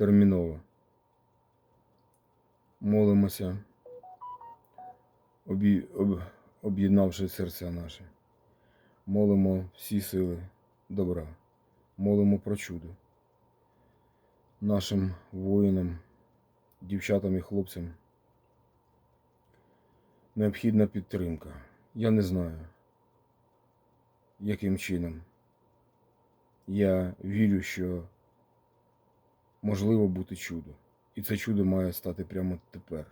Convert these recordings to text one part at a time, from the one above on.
терміново. Молимося, об'єднавши серця наші. Молимо всі сили добра, молимо про чудо. Нашим воїнам, дівчатам і хлопцям необхідна підтримка. Я не знаю, яким чином. Я вірю, що можливо бути чудо. І це чудо має стати прямо тепер.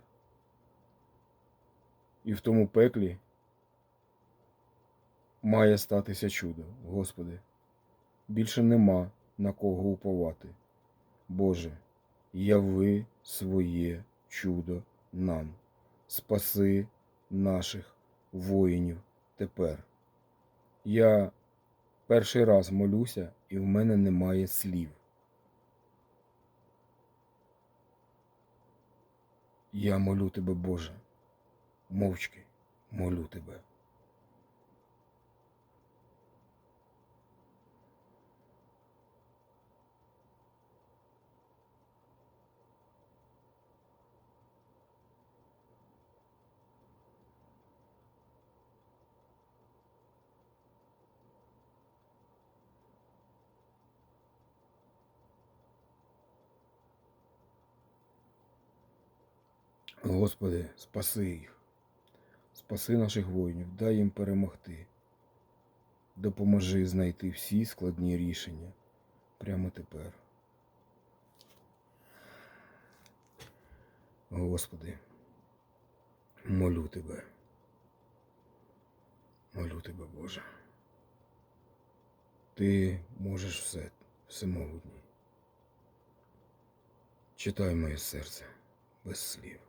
І в тому пеклі має статися чудо, Господи. Більше нема на кого уповати. Боже, яви своє чудо нам, спаси наших воїнів тепер. Я перший раз молюся, і в мене немає слів. Я молю тебе, Боже, мовчки молю тебе. Господи, спаси їх, спаси наших воїнів, дай їм перемогти. Допоможи знайти всі складні рішення прямо тепер. Господи, молю Тебе. Молю Тебе, Боже. Ти можеш все, всемогутній. Читай моє серце без слів.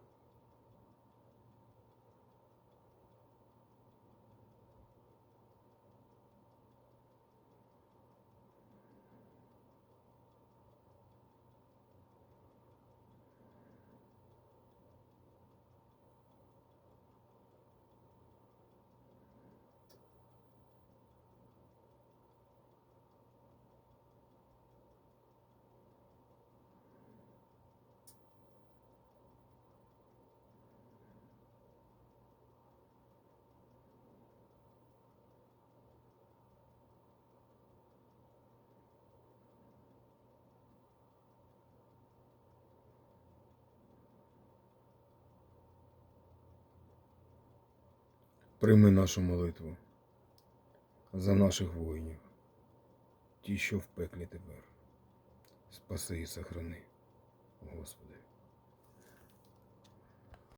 Прийми нашу молитву за наших воїнів, ті, що в пеклі тепер. Спаси і сохрани, Господи.